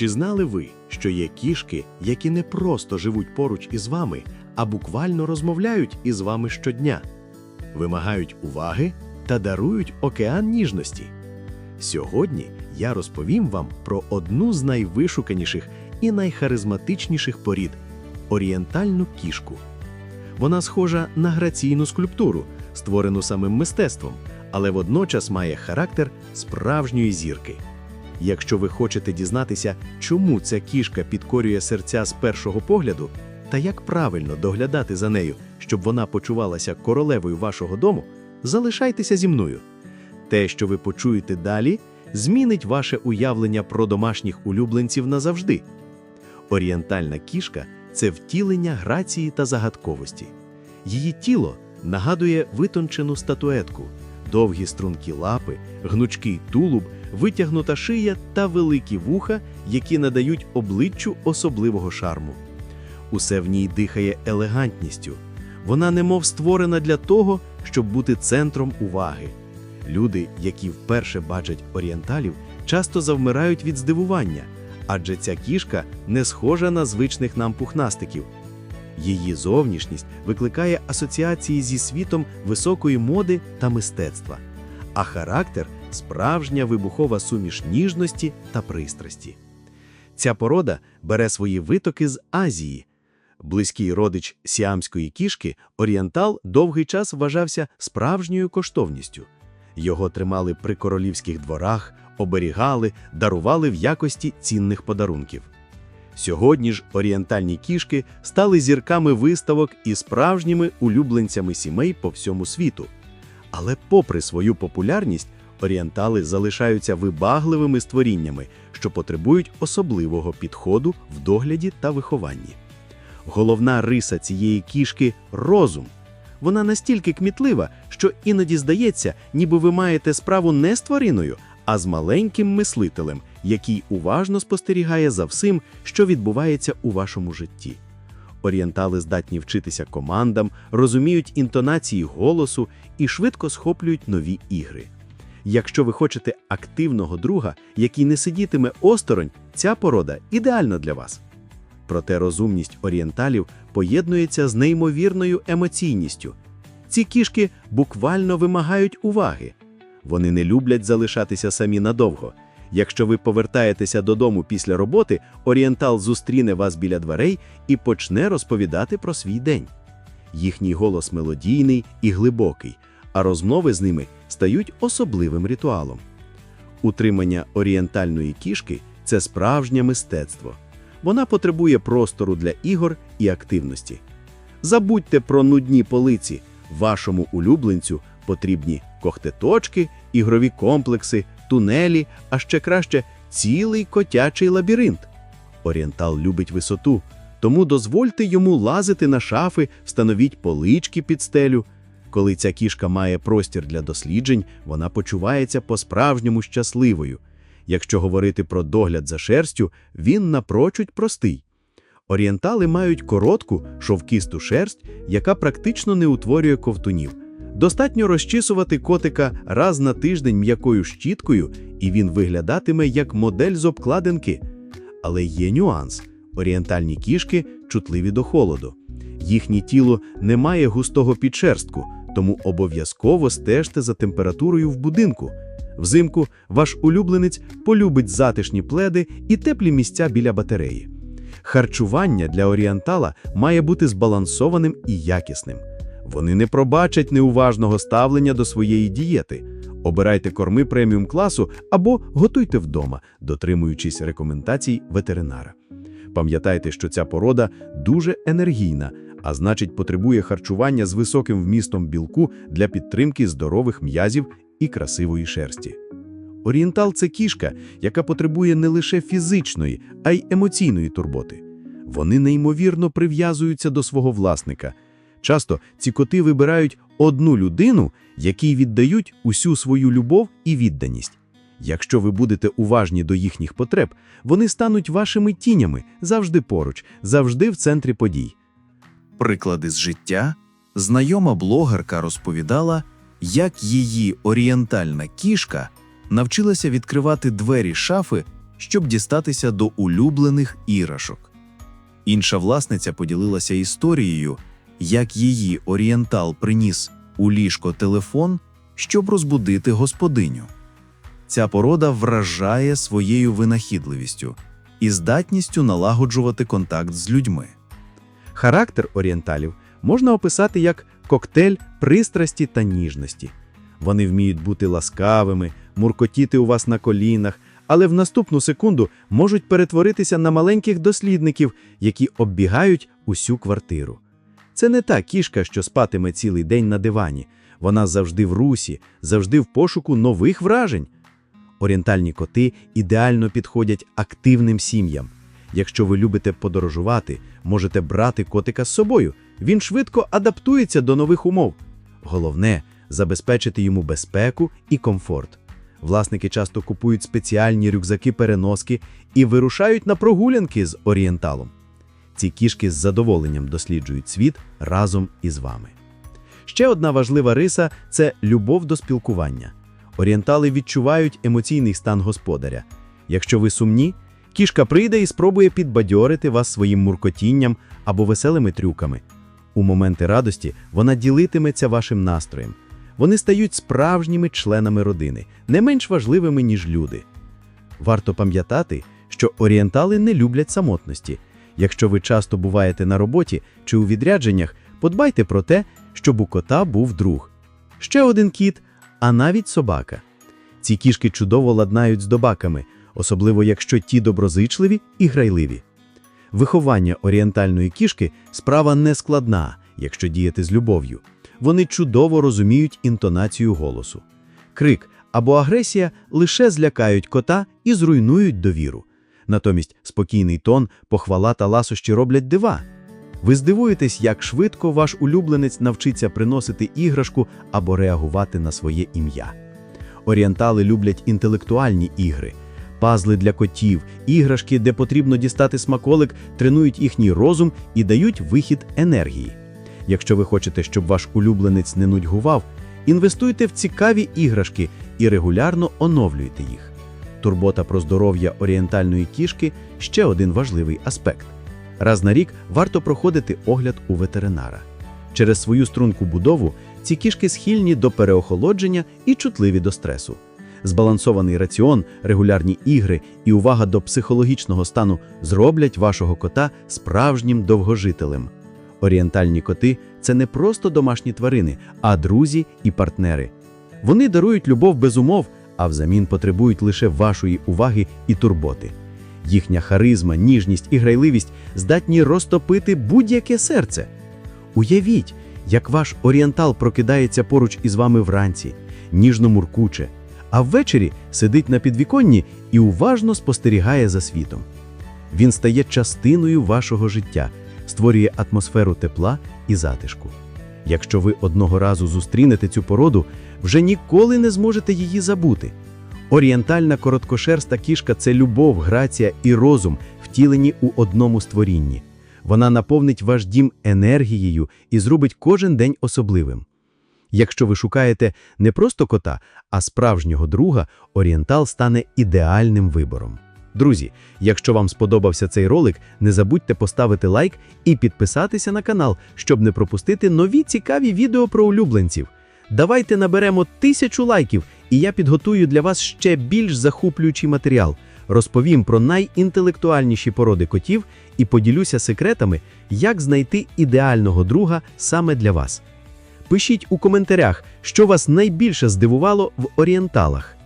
Чи знали ви, що є кішки, які не просто живуть поруч із вами, а буквально розмовляють із вами щодня, вимагають уваги та дарують океан ніжності? Сьогодні я розповім вам про одну з найвишуканіших і найхаризматичніших порід орієнтальну кішку. Вона схожа на граційну скульптуру, створену самим мистецтвом, але водночас має характер справжньої зірки. Якщо ви хочете дізнатися, чому ця кішка підкорює серця з першого погляду, та як правильно доглядати за нею, щоб вона почувалася королевою вашого дому, залишайтеся зі мною. Те, що ви почуєте далі, змінить ваше уявлення про домашніх улюбленців назавжди. Орієнтальна кішка це втілення грації та загадковості. Її тіло нагадує витончену статуетку, довгі стрункі лапи, гнучкий тулуб, витягнута шия та великі вуха, які надають обличчю особливого шарму. Усе в ній дихає елегантністю. Вона немов створена для того, щоб бути центром уваги. Люди, які вперше бачать орієнталів, часто завмирають від здивування, адже ця кішка не схожа на звичних нам пухнастиків. Її зовнішність викликає асоціації зі світом високої моди та мистецтва, а характер справжня вибухова суміш ніжності та пристрасті. Ця порода бере свої витоки з Азії. Близький родич сіамської кішки, орієнтал довгий час вважався справжньою коштовністю. Його тримали при королівських дворах, оберігали, дарували в якості цінних подарунків. Сьогодні ж орієнтальні кішки стали зірками виставок і справжніми улюбленцями сімей по всьому світу. Але, попри свою популярність, орієнтали залишаються вибагливими створіннями, що потребують особливого підходу в догляді та вихованні. Головна риса цієї кішки розум. Вона настільки кмітлива, що іноді здається, ніби ви маєте справу не з твариною, а з маленьким мислителем, який уважно спостерігає за всім, що відбувається у вашому житті. Орієнтали здатні вчитися командам, розуміють інтонації голосу і швидко схоплюють нові ігри. Якщо ви хочете активного друга, який не сидітиме осторонь, ця порода ідеальна для вас. Проте розумність орієнталів поєднується з неймовірною емоційністю. Ці кішки буквально вимагають уваги. Вони не люблять залишатися самі надовго. Якщо ви повертаєтеся додому після роботи, орієнтал зустріне вас біля дверей і почне розповідати про свій день. Їхній голос мелодійний і глибокий, а розмови з ними стають особливим ритуалом. Утримання орієнтальної кішки це справжнє мистецтво. Вона потребує простору для ігор і активності. Забудьте про нудні полиці. Вашому улюбленцю потрібні когтеточки, ігрові комплекси, тунелі, а ще краще цілий котячий лабіринт. Орієнтал любить висоту, тому дозвольте йому лазити на шафи, встановіть полички під стелю. Коли ця кішка має простір для досліджень, вона почувається по-справжньому щасливою. Якщо говорити про догляд за шерстю, він напрочудь простий. Орієнтали мають коротку, шовкисту шерсть, яка практично не утворює ковтунів. Достатньо розчісувати котика раз на тиждень м'якою щіткою, і він виглядатиме як модель з обкладинки. Але є нюанс: орієнтальні кішки чутливі до холоду. Їхнє тіло не має густого підшерстку, тому обов'язково стежте за температурою в будинку. Взимку ваш улюбленець полюбить затишні пледи і теплі місця біля батареї. Харчування для орієнтала має бути збалансованим і якісним. Вони не пробачать неуважного ставлення до своєї дієти. Обирайте корми преміум класу або готуйте вдома, дотримуючись рекомендацій ветеринара. Пам'ятайте, що ця порода дуже енергійна, а значить потребує харчування з високим вмістом білку для підтримки здорових м'язів і красивої шерсті. Орієнтал це кішка, яка потребує не лише фізичної, а й емоційної турботи. Вони неймовірно прив'язуються до свого власника. Часто ці коти вибирають одну людину, якій віддають усю свою любов і відданість. Якщо ви будете уважні до їхніх потреб, вони стануть вашими тінями завжди поруч, завжди в центрі подій. Приклади з життя, знайома блогерка розповідала, як її орієнтальна кішка навчилася відкривати двері шафи щоб дістатися до улюблених іграшок. Інша власниця поділилася історією, як її орієнтал приніс у ліжко телефон, щоб розбудити господиню. Ця порода вражає своєю винахідливістю і здатністю налагоджувати контакт з людьми. Характер орієнталів можна описати як коктейль пристрасті та ніжності. Вони вміють бути ласкавими, муркотіти у вас на колінах, але в наступну секунду можуть перетворитися на маленьких дослідників, які оббігають усю квартиру. Це не та кішка, що спатиме цілий день на дивані. Вона завжди в русі, завжди в пошуку нових вражень. Орієнтальні коти ідеально підходять активним сім'ям. Якщо ви любите подорожувати, можете брати котика з собою. Він швидко адаптується до нових умов. Головне забезпечити йому безпеку і комфорт. Власники часто купують спеціальні рюкзаки-переноски і вирушають на прогулянки з орієнталом. Ці кішки з задоволенням досліджують світ разом із вами. Ще одна важлива риса це любов до спілкування. Орієнтали відчувають емоційний стан господаря. Якщо ви сумні, кішка прийде і спробує підбадьорити вас своїм муркотінням або веселими трюками. У моменти радості вона ділитиметься вашим настроєм. Вони стають справжніми членами родини, не менш важливими, ніж люди. Варто пам'ятати, що орієнтали не люблять самотності. Якщо ви часто буваєте на роботі чи у відрядженнях, подбайте про те, щоб у кота був друг. Ще один кіт, а навіть собака. Ці кішки чудово ладнають з добаками, особливо якщо ті доброзичливі і грайливі. Виховання орієнтальної кішки справа не складна, якщо діяти з любов'ю. Вони чудово розуміють інтонацію голосу. Крик або агресія лише злякають кота і зруйнують довіру. Натомість спокійний тон, похвала та ласощі роблять дива. Ви здивуєтесь, як швидко ваш улюбленець навчиться приносити іграшку або реагувати на своє ім'я. Орієнтали люблять інтелектуальні ігри. Пазли для котів, іграшки, де потрібно дістати смаколик, тренують їхній розум і дають вихід енергії. Якщо ви хочете, щоб ваш улюбленець не нудьгував, інвестуйте в цікаві іграшки і регулярно оновлюйте їх. Турбота про здоров'я орієнтальної кішки ще один важливий аспект. Раз на рік варто проходити огляд у ветеринара. Через свою струнку будову ці кішки схильні до переохолодження і чутливі до стресу. Збалансований раціон, регулярні ігри і увага до психологічного стану зроблять вашого кота справжнім довгожителем. Орієнтальні коти це не просто домашні тварини, а друзі і партнери. Вони дарують любов без умов, а взамін потребують лише вашої уваги і турботи. Їхня харизма, ніжність і грайливість здатні розтопити будь-яке серце. Уявіть, як ваш орієнтал прокидається поруч із вами вранці, ніжно муркуче, а ввечері сидить на підвіконні і уважно спостерігає за світом. Він стає частиною вашого життя, створює атмосферу тепла і затишку. Якщо ви одного разу зустрінете цю породу, вже ніколи не зможете її забути. Орієнтальна короткошерста кішка це любов, грація і розум, втілені у одному створінні. Вона наповнить ваш дім енергією і зробить кожен день особливим. Якщо ви шукаєте не просто кота, а справжнього друга, орієнтал стане ідеальним вибором. Друзі, якщо вам сподобався цей ролик, не забудьте поставити лайк і підписатися на канал, щоб не пропустити нові цікаві відео про улюбленців. Давайте наберемо тисячу лайків, і я підготую для вас ще більш захоплюючий матеріал. Розповім про найінтелектуальніші породи котів і поділюся секретами, як знайти ідеального друга саме для вас. Пишіть у коментарях, що вас найбільше здивувало в орієнталах.